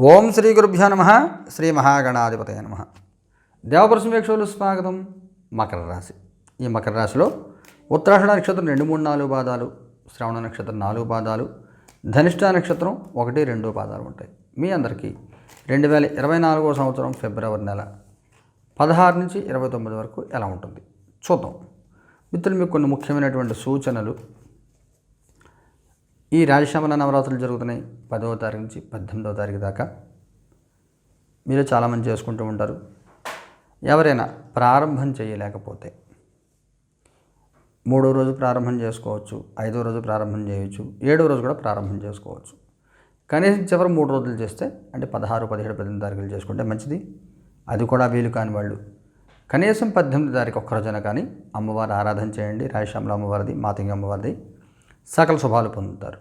ఓం శ్రీ గురుభ్యో నమ. శ్రీ మహాగణాధిపతయ నమ. దేవపరసమేక్షలు స్వాగతం. మకర రాశి. ఈ మకర రాశిలో ఉత్తరాషణ నక్షత్రం రెండు మూడు నాలుగు పాదాలు శ్రవణ నక్షత్రం నాలుగు పాదాలు ధనిష్ట నక్షత్రం ఒకటి రెండు పాదాలు ఉంటాయి. మీ అందరికీ రెండు వేల ఇరవై నాలుగో సంవత్సరం ఫిబ్రవరి నెల పదహారు నుంచి ఇరవై తొమ్మిది వరకు ఎలా ఉంటుంది? చూద్దాం. మిత్రులు మీకు కొన్ని ముఖ్యమైనటువంటి సూచనలు ఈ రాజశ్యామల నవరాత్రులు జరుగుతున్నాయి. పదవ తారీఖు నుంచి పద్దెనిమిదవ తారీఖు దాకా. మీరు చాలామంది చేసుకుంటూ ఉంటారు. ఎవరైనా ప్రారంభం చేయలేకపోతే మూడో రోజు ప్రారంభం చేసుకోవచ్చు ఐదో రోజు ప్రారంభం చేయవచ్చు ఏడో రోజు కూడా ప్రారంభం చేసుకోవచ్చు. కనీసం చివరి మూడు రోజులు చేస్తే అంటే పదహారు పదిహేడు పద్దెనిమిది తారీఖులు చేసుకుంటే మంచిది. అది కూడా వీలు కాని వాళ్ళు. కనీసం పద్దెనిమిది తారీఖు ఒక్కరోజున కానీ అమ్మవారి ఆరాధన చేయండి. రాజశ్యామల అమ్మవారిది మాతంగి అమ్మవారిది. సకల శుభాలు పొందుతారు.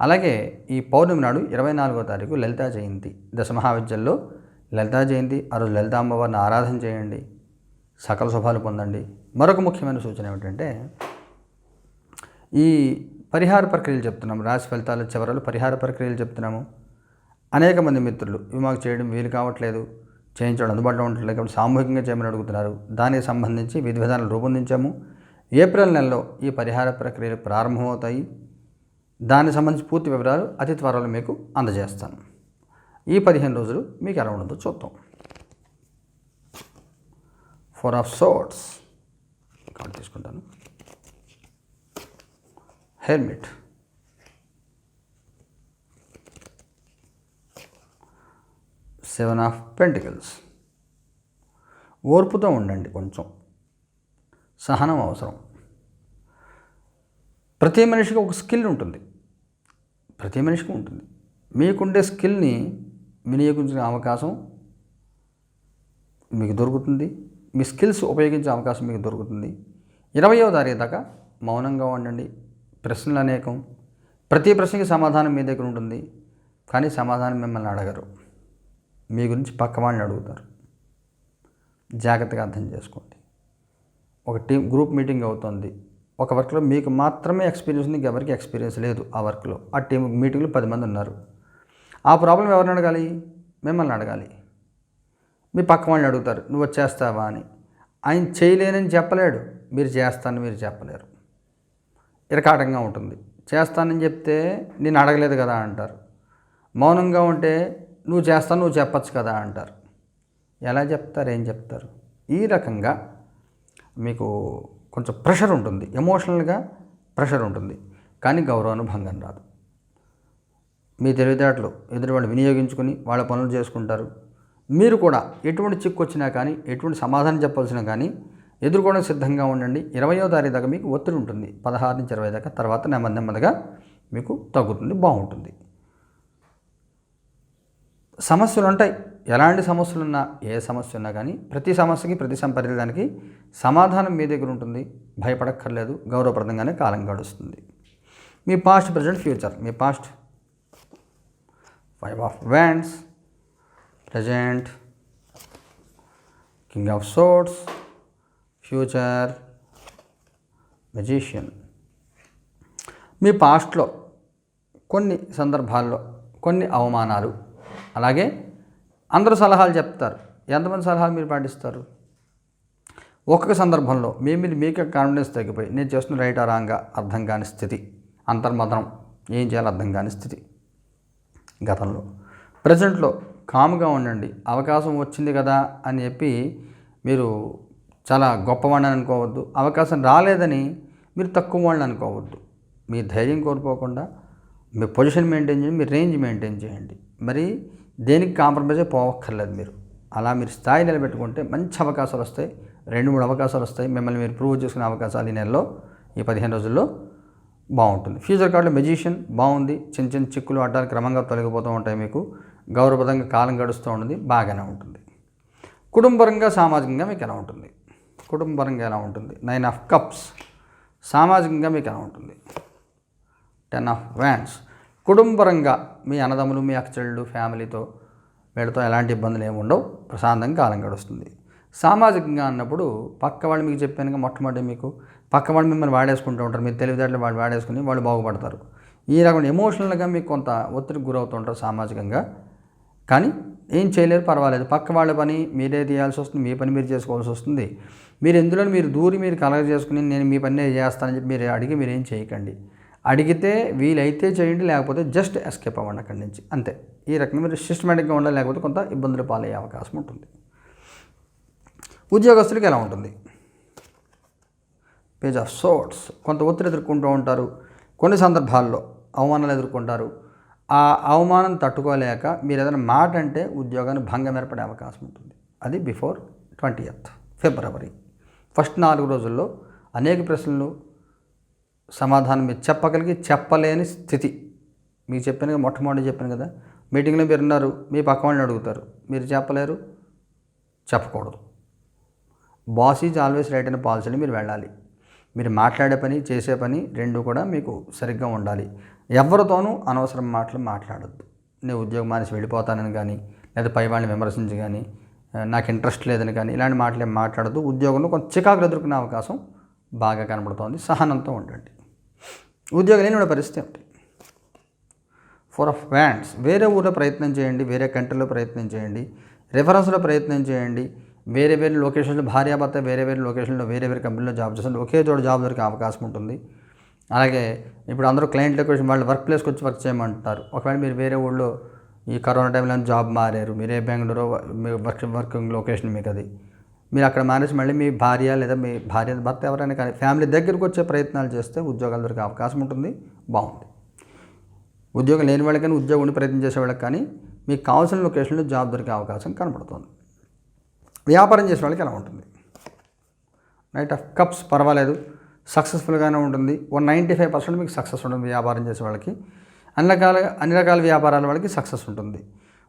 అలాగే ఈ పౌర్ణమి నాడు ఇరవై నాలుగో తారీఖు లలితా జయంతి. దశమహావిద్యల్లో లలితా జయంతి ఆ రోజు లలితా అమ్మవారిని ఆరాధన చేయండి సకల శుభాలు పొందండి. మరొక ముఖ్యమైన సూచన ఏమిటంటే ఈ పరిహార ప్రక్రియలు చెప్తున్నాము రాశి ఫలితాల చివరలు పరిహార ప్రక్రియలు చెప్తున్నాము. అనేక మంది మిత్రులు ఇవి మాకు చేయడం వీలు కావట్లేదు చేయించడం అందుబాటులో ఉండట్లేదు కాబట్టి సామూహికంగా చేయమని అడుగుతున్నారు. దానికి సంబంధించి విధి విధానాలు రూపొందించాము ఏప్రిల్ నెలలో ఈ పరిహార ప్రక్రియలు ప్రారంభమవుతాయి. దానికి సంబంధించి పూర్తి వివరాలు అతి త్వరలో మీకు అందజేస్తాను. ఈ పదిహేను రోజులు మీకు ఎలా ఉండదో చూద్దాం. ఫోర్ ఆఫ్ సోట్స్ కార్డు తీసుకుంటాను. హెల్మెట్ సెవెన్ ఆఫ్ పెంటికల్స్ ఓర్పుతో ఉండండి కొంచెం. సహనం అవసరం ప్రతి మనిషికి ఒక స్కిల్ ఉంటుంది. ప్రతి మనిషికి ఉంటుంది. మీకుండే స్కిల్ని వినియోగించిన అవకాశం మీకు దొరుకుతుంది. మీ స్కిల్స్ ఉపయోగించే అవకాశం మీకు దొరుకుతుంది. ఇరవయో తారీఖు దాకా మౌనంగా ఉండండి. ప్రశ్నలు అనేకం. ప్రతి ప్రశ్నకి సమాధానం మీ దగ్గర ఉంటుంది. కానీ సమాధానం మిమ్మల్ని అడగరు. మీ గురించి పక్క వాళ్ళని అడుగుతారు. జాగ్రత్తగా అర్థం చేసుకోండి. ఒక టీం గ్రూప్ మీటింగ్ అవుతుంది. ఒక వర్క్లో మీకు మాత్రమే ఎక్స్పీరియన్స్ ఉంది ఎవరికి ఎక్స్పీరియన్స్ లేదు ఆ వర్క్లో. ఆ టీం మీటింగ్లో పది మంది ఉన్నారు. ఆ ప్రాబ్లం ఎవరిని అడగాలి? మిమ్మల్ని అడగాలి. మీ పక్క వాళ్ళని అడుగుతారు నువ్వు వచ్చేస్తావా? అని. ఆయన చేయలేనని చెప్పలేడు. మీరు చేస్తానని మీరు చెప్పలేరు. ఇరకాటంగా ఉంటుంది. చేస్తానని చెప్తే నేను అడగలేదు కదా అంటారు. మౌనంగా ఉంటే నువ్వు చేస్తాను నువ్వు చెప్పచ్చు కదా అంటారు. ఎలా చెప్తారు? ఏం చెప్తారు? ఈ రకంగా మీకు కొంచెం ప్రెషర్ ఉంటుంది. ఎమోషనల్గా ప్రెషర్ ఉంటుంది. కానీ గౌరవానుభంగం రాదు. మీ తెలివితేటలు ఎదుటి వాళ్ళు వినియోగించుకుని వాళ్ళ పనులు చేసుకుంటారు. మీరు కూడా ఎటువంటి చిక్కు వచ్చినా కానీ ఎటువంటి సమాధానం చెప్పాల్సినా కానీ ఎదుర్కోవడం సిద్ధంగా ఉండండి. ఇరవయో తారీఖు దాకా మీకు ఒత్తిడి ఉంటుంది. పదహారు నుంచి ఇరవై దాకా తర్వాత నెమ్మది నెమ్మదిగా మీకు తగ్గుతుంది బాగుంటుంది. సమస్యలు ఉంటాయి. ఎలాంటి సమస్యలు ఉన్నా ఏ సమస్య ఉన్నా కానీ ప్రతి సమస్యకి ప్రతి సంపర్యానికి సమాధానం మీ దగ్గర ఉంటుంది. భయపడక్కర్లేదు. గౌరవప్రదంగానే కాలం గడుస్తుంది. మీ past present future me past five of wands present king of swords future magician మీ పాస్ట్లో కొన్ని సందర్భాల్లో కొన్ని అవమానాలు అలాగే అందరూ సలహాలు చెప్తారు. ఎంతమంది సలహాలు మీరు పాటిస్తారు? ఒక్కొక్క సందర్భంలో మీ మీద మీకే కాన్ఫిడెన్స్ తగ్గిపోయి నేను చేస్తున్న రైట్ రాంగా అర్థం కాని స్థితి అంతర్మతనం ఏం చేయాలో అర్థం కాని స్థితి. గతంలో. ప్రజెంట్లో కామ్గా ఉండండి అవకాశం వచ్చింది కదా అని చెప్పి మీరు చాలా గొప్పవాడిని అనుకోవద్దు అవకాశం రాలేదని మీరు తక్కువ వాళ్ళని అనుకోవద్దు. మీ ధైర్యం కోల్పోకుండా మీ పొజిషన్ మెయింటైన్ చేయండి మీ రేంజ్ మెయింటైన్ చేయండి. మరి దేనికి కాంప్రమైజ్ పోవక్కర్లేదు మీరు. అలా మీరు స్థాయి నిలబెట్టుకుంటే మంచి అవకాశాలు వస్తాయి. రెండు మూడు అవకాశాలు వస్తాయి. మిమ్మల్ని మీరు ప్రూవ్ చేసుకునే అవకాశాలు ఈ నెలలో ఈ పదిహేను రోజుల్లో బాగుంటుంది. ఫ్యూచర్ కార్డులో మెజిషియన్ బాగుంది. చిన్న చిన్న చిక్కులు అడ్డాలు క్రమంగా తొలగిపోతూ ఉంటాయి మీకు. గౌరవప్రదంగా కాలం గడుస్తూ ఉంటుంది. బాగానే ఉంటుంది. కుటుంబపరంగా సామాజికంగా మీకు ఎలా ఉంటుంది? కుటుంబపరంగా ఎలా ఉంటుంది? Nine of cups. సామాజికంగా మీకు ఎలా ఉంటుంది? టెన్ ఆఫ్ వ్యాండ్స్ కుటుంబరంగా మీ అన్నదమ్ములు మీ అక్కచెళ్ళు ఫ్యామిలీతో వీళ్ళతో ఎలాంటి ఇబ్బందులు ఏమి ఉండవు. ప్రశాంతంగా కాలం గడుస్తుంది. సామాజికంగా అన్నప్పుడు పక్క వాళ్ళు మీకు చెప్పానుగా మొట్టమొదటి మీకు పక్క వాళ్ళు మిమ్మల్ని వాడేసుకుంటూ ఉంటారు. మీరు తెలివితేటలు వాళ్ళు వాడేసుకుని వాళ్ళు బాగుపడతారు. ఈ రకమైన ఎమోషనల్గా మీకు కొంత ఒత్తిడికి గురవుతుంటారు సామాజికంగా. కానీ ఏం చేయలేరు పర్వాలేదు. పక్క వాళ్ళ పని మీరే తీయాల్సి వస్తుంది మీ పని మీరు చేసుకోవాల్సి వస్తుంది. మీరు ఎందులో మీరు దూరి మీరు కలగ చేసుకుని నేను మీ పని చేస్తానని చెప్పి మీరు అడిగి మీరు ఏం చేయకండి. అడిగితే వీలైతే చేయండి లేకపోతే జస్ట్ ఎస్కేప్ అవ్వండి అక్కడి నుంచి. అంతే. ఈ రకంగా మీరు సిస్టమేటిక్గా ఉండాలి లేకపోతే కొంత ఇబ్బందులు పాలయ్యే అవకాశం ఉంటుంది. ఉద్యోగస్తులకి ఎలా ఉంటుంది? పేజ్ ఆఫ్ సోట్స్ కొంత ఒత్తిడి ఎదుర్కొంటూ ఉంటారు. కొన్ని సందర్భాల్లో అవమానాలు ఎదుర్కొంటారు. ఆ అవమానం తట్టుకోలేక మీరు ఏదైనా మాట అంటే ఉద్యోగాన్ని భంగం ఏర్పడే అవకాశం ఉంటుంది. అది బిఫోర్ ట్వంటీయత్ ఫిబ్రవరి ఫస్ట్ నాలుగు రోజుల్లో అనేక ప్రశ్నలు సమాధానం మీరు చెప్పగలిగి చెప్పలేని స్థితి. మీకు చెప్పాను మొట్టమొదటి చెప్పాను కదా మీటింగ్లో మీరు ఉన్నారు మీ పక్క వాళ్ళని అడుగుతారు మీరు చెప్పలేరు చెప్పకూడదు. బాస్ ఈజ్ ఆల్వేస్ రైట్ అనే పాలసీని మీరు వెళ్ళాలి. మీరు మాట్లాడే పని చేసే పని రెండు కూడా మీకు సరిగ్గా ఉండాలి. ఎవరితోనూ అనవసరం మాటలు మాట్లాడద్దు. నేను ఉద్యోగం మానేసి వెళ్ళిపోతానని కానీ లేదా పై వాళ్ళని విమర్శించి కానీ నాకు ఇంట్రెస్ట్ లేదని కానీ ఇలాంటి మాటలు ఏం మాట్లాడద్దు. ఉద్యోగంలో కొంచెం చికాకులు ఎదుర్కొనే అవకాశం బాగా కనబడుతోంది. సహనంతో ఉండండి. ఉద్యోగం లేని పరిస్థితి ఏమిటి ఫోర్ ఆఫ్ వ్యాండ్స్ వేరే ఊళ్ళో ప్రయత్నం చేయండి వేరే కంట్రీలో ప్రయత్నం చేయండి రిఫరెన్స్లో ప్రయత్నం చేయండి వేరే వేరే లొకేషన్లో భార్యాభర్త వేరే వేరే లొకేషన్లో వేరే వేరే కంపెనీలో జాబ్ చేస్తుంది ఒకే చోట జాబ్ దొరికే అవకాశం ఉంటుంది. అలాగే ఇప్పుడు అందరూ క్లయింట్ లొకేషన్ వాళ్ళు వర్క్ ప్లేస్కి వచ్చి వర్క్ చేయమంటారు. ఒకవేళ మీరు వేరే ఊళ్ళో ఈ కరోనా టైంలో జాబ్ మారారు మీరే బెంగళూరు వర్క్ వర్కింగ్ లొకేషన్ మీకు అది మీరు అక్కడ మేనేజ్ మళ్ళీ మీ భార్య లేదా మీ భార్య భర్త ఎవరైనా కానీ ఫ్యామిలీ దగ్గరకు వచ్చే ప్రయత్నాలు చేస్తే ఉద్యోగాలు దొరికే అవకాశం ఉంటుంది. బాగుంది. ఉద్యోగం లేని వాళ్ళకి కానీ ఉద్యోగం ఉండి ప్రయత్నం చేసే వాళ్ళకి కానీ మీకు కావాల్సిన లొకేషన్లో జాబ్ దొరికే అవకాశం కనబడుతుంది. వ్యాపారం చేసే వాళ్ళకి ఎలా ఉంటుంది? నైట్ ఆఫ్ కప్స్ పర్వాలేదు. సక్సెస్ఫుల్గానే ఉంటుంది. వన్ నైంటీ ఫైవ్ పర్సెంట్ మీకు సక్సెస్ ఉంటుంది వ్యాపారం చేసే వాళ్ళకి. అన్ని రకాల అన్ని రకాల వ్యాపారాల వాళ్ళకి సక్సెస్ ఉంటుంది.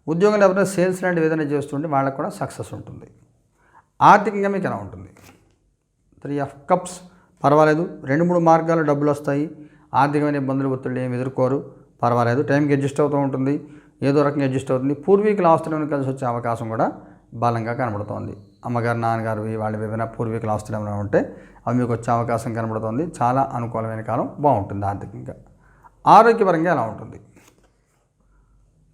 ఉద్యోగం ఎవరైనా సేల్స్ లాంటివి ఏదైనా చేస్తుంటే వాళ్ళకి కూడా సక్సెస్ ఉంటుంది. ఆర్థికంగా మీకు ఎలా ఉంటుంది? త్రీ ఆఫ్ కప్స్ పర్వాలేదు. రెండు మూడు మార్గాలు డబ్బులు వస్తాయి. ఆర్థికమైన ఇబ్బందులు ఒత్తిళ్ళు ఏమి ఎదుర్కోరు. పర్వాలేదు. టైంకి అడ్జస్ట్ అవుతూ ఉంటుంది. ఏదో రకంగా అడ్జస్ట్ అవుతుంది. పూర్వీకుల ఆస్తులను కలిసి వచ్చే అవకాశం కూడా బలంగా కనబడుతోంది. అమ్మగారు నాన్నగారు వాళ్ళ ఏమైనా పూర్వీకుల ఆస్తులు ఏమైనా ఉంటే అవి మీకు వచ్చే అవకాశం కనబడుతోంది. చాలా అనుకూలమైన కాలం. బాగుంటుంది ఆర్థికంగా. ఆరోగ్యపరంగా ఎలా ఉంటుంది?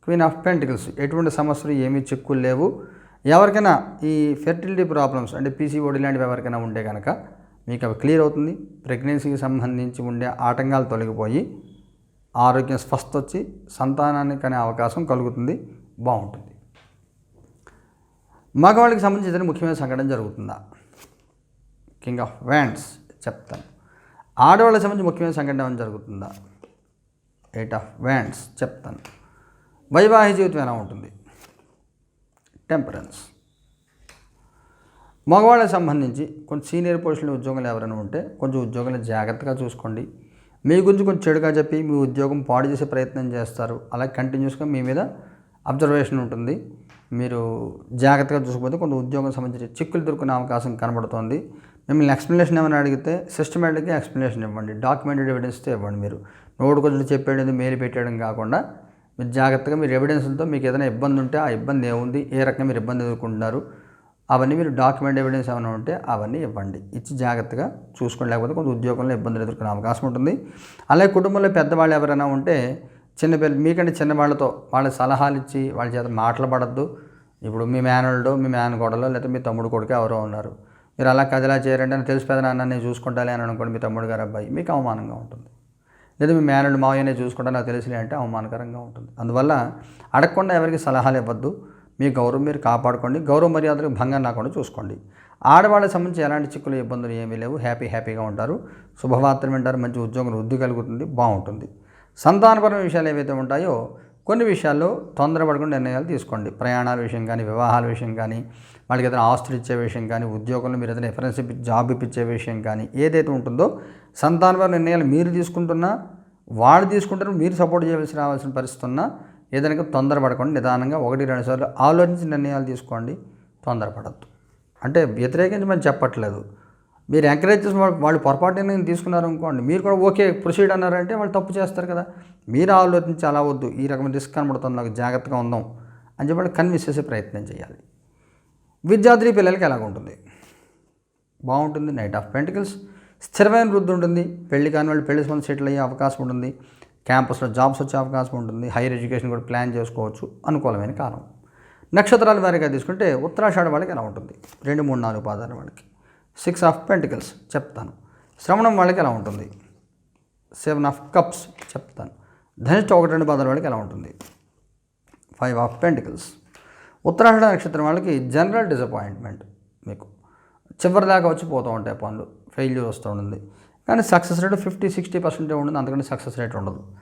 క్వీన్ ఆఫ్ పెంటికల్స్ ఎటువంటి సమస్యలు ఏమీ చిక్కులు లేవు. ఎవరికైనా ఈ ఫెర్టిలిటీ ప్రాబ్లమ్స్ అంటే పీసీఓడి లాంటివి ఎవరికైనా ఉంటే కనుక మీకు అవి క్లియర్ అవుతుంది. ప్రెగ్నెన్సీకి సంబంధించి ఉండే ఆటంకాలు తొలగిపోయి ఆరోగ్యం స్వస్థ వచ్చి సంతానానికి అనే అవకాశం కలుగుతుంది. బాగుంటుంది. మగవాళ్ళకి సంబంధించి ఏదైనా ముఖ్యమైన సంఘటన జరుగుతుందా? కింగ్ ఆఫ్ వ్యాండ్స్ చెప్తాను. ఆడవాళ్ళకి సంబంధించి ముఖ్యమైన సంఘటన ఏమైనా జరుగుతుందా? ఎయిట్ ఆఫ్ వ్యాండ్స్ చెప్తాను. వైవాహిక జీవితం ఎలా ఉంటుంది? టెంపరెన్స్ మగవాళ్ళకి సంబంధించి కొంచెం సీనియర్ పొజిషన్లో ఉద్యోగాలు ఎవరైనా ఉంటే కొంచెం ఉద్యోగాలు జాగ్రత్తగా చూసుకోండి. మీ గురించి కొంచెం చెడుగా చెప్పి మీ ఉద్యోగం పాడు చేసే ప్రయత్నం చేస్తారు. అలా కంటిన్యూస్గా మీ మీద అబ్జర్వేషన్ ఉంటుంది. మీరు జాగ్రత్తగా చూసుకోకపోతే కొంత ఉద్యోగం సంబంధించి చిక్కులు దొరుకునే అవకాశం కనబడుతోంది. మిమ్మల్ని ఎక్స్ప్లెనేషన్ ఏమైనా అడిగితే సిస్టమేటిక్గా ఎక్స్ప్లెనేషన్ ఇవ్వండి. డాక్యుమెంటెడ్ ఎవిడెన్స్తో ఇవ్వండి మీరు. నోటు కొంచెం చెప్పేది మేలు పెట్టేయడం కాకుండా మీరు జాగ్రత్తగా మీరు ఎవిడెన్స్లతో మీకు ఏదైనా ఇబ్బంది ఉంటే ఆ ఇబ్బంది ఏముంది? ఏ రకంగా మీరు ఇబ్బంది ఎదుర్కొంటున్నారు? అవన్నీ మీరు డాక్యుమెంట్ ఎవిడెన్స్ ఏమైనా ఉంటే అవన్నీ ఇవ్వండి. ఇచ్చి జాగ్రత్తగా చూసుకోండి. లేకపోతే కొంత ఉద్యోగంలో ఇబ్బందులు ఎదుర్కొనే అవకాశం ఉంటుంది. అలాగే కుటుంబంలో పెద్దవాళ్ళు ఎవరైనా ఉంటే చిన్నపిల్ల మీకంటే చిన్నవాళ్ళతో వాళ్ళ సలహాలు ఇచ్చి వాళ్ళ చేత మాట్లాడద్దు ఇప్పుడు మీ మేనల్డో మీ మేనకోడలో లేకపోతే మీ తమ్ముడు కొడుకు ఎవరో ఉన్నారు. మీరు అలా కదిలా చేయాలంటే తెలిసి పెదనాన్న నేను చూసుకుంటాలే అని అనుకోండి మీ తమ్ముడు గారు అబ్బాయి మీకు అవమానంగా ఉంటుంది. లేదా మీ మేనేడు మావయ్యనే చూసుకుంటా నాకు తెలిసిలే అంటే అవమానకరంగా ఉంటుంది. అందువల్ల అడగకుండా ఎవరికి సలహాలు ఇవ్వద్దు. మీ గౌరవం మీరు కాపాడుకోండి. గౌరవ మర్యాదలకు భంగం రాకుండా చూసుకోండి. ఆడవాళ్ళకి సంబంధించి ఎలాంటి చిక్కులు ఇబ్బందులు ఏమీ లేవు. హ్యాపీ హ్యాపీగా ఉంటారు. శుభవార్తలు వింటారు. మంచి ఉద్యోగం వృద్ధి కలుగుతుంది. బాగుంటుంది. సంతానపరమైన విషయాలు ఏవైతే ఉంటాయో కొన్ని విషయాల్లో తొందరపడకుండా నిర్ణయాలు తీసుకోండి. ప్రయాణాల విషయం కానీ వివాహాల విషయం కానీ వాళ్ళకి ఏదైనా ఆస్తులు ఇచ్చే విషయం కానీ ఉద్యోగంలో మీరు ఏదైనా రిఫరెన్స్ ఇప్పి జాబ్ ఇప్పించే విషయం కానీ ఏదైతే ఉంటుందో సంతానపర నిర్ణయాలు మీరు తీసుకుంటున్నా వాళ్ళు తీసుకుంటారు మీరు సపోర్ట్ చేయవలసి రావాల్సిన పరిస్థితి ఉన్నా ఏదైనా తొందరపడకుండా. నిదానంగా ఒకటి రెండు సార్లు ఆలోచించి నిర్ణయాలు తీసుకోండి. తొందరపడద్దు. అంటే వ్యతిరేకించి మనం చెప్పట్లేదు. మీరు ఎంకరేజ్ చేసి వాళ్ళు వాళ్ళు పొరపాటు తీసుకున్నారు అనుకోండి మీరు కూడా ఓకే ప్రొసీడ్ అన్నారంటే వాళ్ళు తప్పు చేస్తారు కదా. మీరు ఆలోచించి అలా వద్దు ఈ రకమైన రిస్క్ కనబడుతుంది నాకు జాగ్రత్తగా ఉందాం అని చెప్పి వాళ్ళు కన్విన్స్ చేసే ప్రయత్నం చేయాలి. విద్యార్థి పిల్లలకి ఎలాగుంటుంది బాగుంటుంది నైట్ ఆఫ్ పెంటికల్స్ స్థిరమైన వృద్ధి ఉంటుంది పెళ్ళి కాని వాళ్ళు పెళ్ళి సంబంధం సెటిల్ అయ్యే అవకాశం ఉంటుంది క్యాంపస్లో జాబ్స్ వచ్చే అవకాశం ఉంటుంది హైయర్ ఎడ్యుకేషన్ కూడా ప్లాన్ చేసుకోవచ్చు అనుకూలమైన కాలం. నక్షత్రాల వారిగా తీసుకుంటే ఉత్తరాషాఢ వాళ్ళకి ఎలా ఉంటుంది? రెండు మూడు నాలుగు పాదాల వాళ్ళకి. సిక్స్ ఆఫ్ పెంటికల్స్ చెప్తాను. శ్రవణం వాళ్ళకి ఎలా ఉంటుంది? సెవెన్ ఆఫ్ కప్స్ చెప్తాను. ధనిష్ట ఒకటి రెండు పాదాల వాళ్ళకి ఎలా ఉంటుంది? Five of pentacles. ఉత్తరాహణ నక్షత్రం వాళ్ళకి జనరల్ డిసప్పాయింట్మెంట్ మీకు. చివరిదాకా వచ్చి పోతూ ఉంటాయి పనులు. ఫెయిల్యూర్ వస్తూ ఉంటుంది. కానీ సక్సెస్ రేట్ ఫిఫ్టీ సిక్స్టీ పర్సెంటే ఉంటుంది. అందుకని సక్సెస్ రేట్ ఉండదు.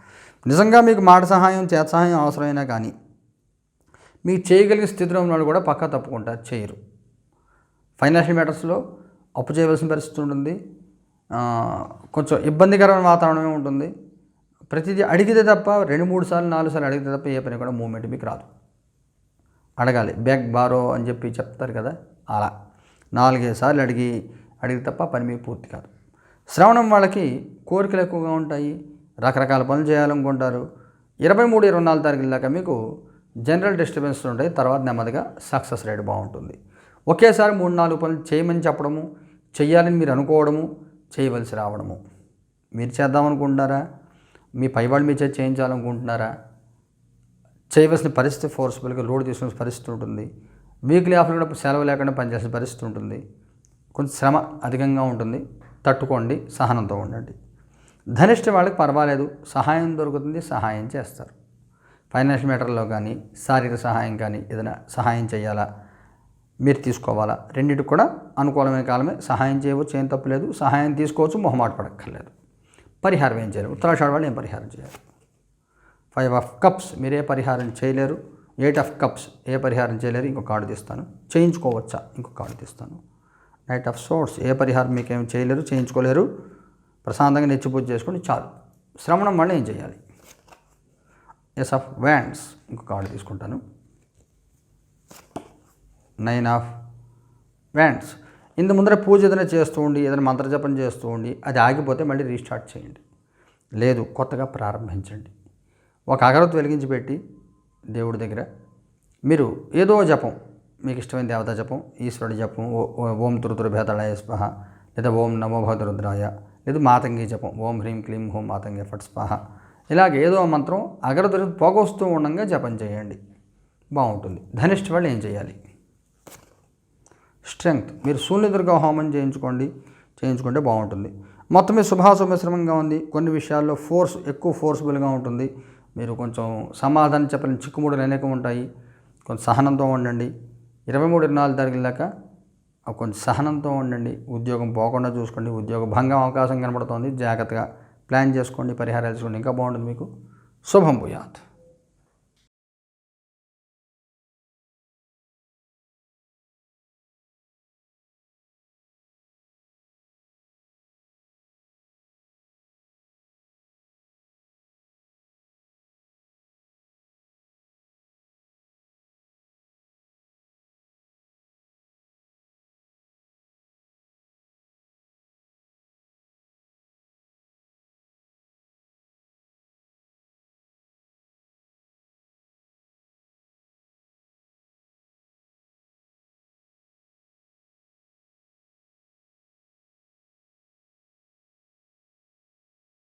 నిజంగా మీకు మాట సహాయం చేత సహాయం అవసరమైనా కానీ మీకు చేయగలిగే స్థితిలో ఉన్న వాళ్ళు కూడా పక్కా తప్పుకుంటారు చేయరు. ఫైనాన్షియల్ మ్యాటర్స్లో అప్పు చేయవలసిన పరిస్థితి ఉంటుంది. కొంచెం ఇబ్బందికరమైన వాతావరణమే ఉంటుంది. ప్రతిదీ అడిగితే తప్ప రెండు మూడు సార్లు నాలుగు సార్లు అడిగితే తప్ప ఏ పని కూడా మూమెంట్ మీకు రాదు. అడగాలి. బ్యాక్ బారో అని చెప్పి చెప్తారు కదా అలా. నాలుగైదు సార్లు అడిగి అడిగి తప్ప పని మీకు పూర్తి కాదు. శ్రవణం వాళ్ళకి కోరికలు ఎక్కువగా ఉంటాయి. రకరకాల పనులు చేయాలనుకుంటారు. ఇరవై మూడు ఇరవై నాలుగు తారీఖుల దాకా మీకు జనరల్ డిస్టర్బెన్స్ ఉంటాయి. తర్వాత నెమ్మదిగా సక్సెస్ రేట్ బాగుంటుంది. ఒకేసారి మూడు నాలుగు పనులు చేయమని చెప్పడము చేయాలని మీరు అనుకోవడము చేయవలసి రావడము. మీరు చేద్దామనుకుంటున్నారా మీ పైవాళ్ళు మీ చేతి చేయించాలనుకుంటున్నారా? చేయవలసిన పరిస్థితి ఫోర్స్ఫుల్గా లోడ్ తీసుకునే పరిస్థితి ఉంటుంది. వీక్లీ ఆఫ్లో కూడా సెలవు లేకుండా పనిచేసిన పరిస్థితి ఉంటుంది. కొంచెం శ్రమ అధికంగా ఉంటుంది. తట్టుకోండి సహనంతో ఉండండి. ధనిష్ట వాళ్ళకి పర్వాలేదు. సహాయం దొరుకుతుంది సహాయం చేస్తారు. ఫైనాన్షియల్ మ్యాటర్లో కానీ శారీరక సహాయం కానీ ఏదైనా సహాయం చేయాలా? మీరు తీసుకోవాలా? రెండింటికి కూడా అనుకూలమైన కాలమే. సహాయం చేయవచ్చు ఏం తప్పులేదు సహాయం తీసుకోవచ్చు మొహమాట పడక్కర్లేదు. పరిహారం ఏం చేయాలి? ఉత్తరాషాఢ వాళ్ళు ఏం పరిహారం చేయాలి? ఫైవ్ ఆఫ్ కప్స్ మీరు ఏ పరిహారం చేయలేరు. ఎయిట్ ఆఫ్ కప్స్ ఏ పరిహారం చేయలేరు? ఇంకో కార్డు తీస్తాను. చేయించుకోవచ్చా? ఇంకో కార్డు తీస్తాను. నైట్ ఆఫ్ సోర్స్ ఏ పరిహారం మీకు ఏం చేయలేరు? చేయించుకోలేరు. ప్రశాంతంగా నెచ్చి పూజ చేసుకొని చాలు. శ్రవణం వల్ల ఏం చేయాలి? ఎస్ ఆఫ్ వ్యాండ్స్ ఇంకో కార్డు తీసుకుంటాను. నైన్ ఆఫ్ వ్యాండ్స్ ఇంత ముందర పూజ ఏదైనా చేస్తూ ఉండి ఏదైనా మంత్రజపం చేస్తూ ఉండి అది ఆగిపోతే మళ్ళీ రీస్టార్ట్ చేయండి. లేదు కొత్తగా ప్రారంభించండి. ఒక అగరత్తు వెలిగించి పెట్టి దేవుడి దగ్గర మీరు ఏదో జపం మీకు ఇష్టమైన దేవతా జపం ఈశ్వరుడి జపం ఓ- ఓం తురుతురు భేదళాయ స్పహ లేదా ఓం నమో భగవతి లేదా మాతంగి జపం ఓం హ్రీం క్లీం హోం మాతంగి ఫట్ స్పహ. ఇలాగ ఏదో మంత్రం అగరత్తు పోగొస్తూ ఉండగా జపం చేయండి. బాగుంటుంది. ధనిష్ట వాళ్ళు ఏం చేయాలి? స్ట్రెంగ్త్. మీరు శూన్యదుర్గా హోమం చేయించుకోండి చేయించుకుంటే బాగుంటుంది. మొత్తం మీద శుభాశుభ మిశ్రమంగా ఉంది. కొన్ని విషయాల్లో ఫోర్స్ ఎక్కువ ఫోర్స్ఫుల్గా ఉంటుంది. మీరు కొంచెం సమాధానం చెప్పలేని చిక్కుముడులు అనేకం ఉంటాయి. కొంచెం సహనంతో ఉండండి. ఇరవై మూడు ఇరవై నాలుగు తారీఖులాక దాకా కొంచెం సహనంతో ఉండండి. ఉద్యోగం పోకుండా చూసుకోండి. ఉద్యోగ భంగం అవకాశం కనబడుతోంది. జాగ్రత్తగా ప్లాన్ చేసుకోండి. పరిహారాలు చేసుకోండి. ఇంకా బాగుంటుంది మీకు. శుభం భూయాత్.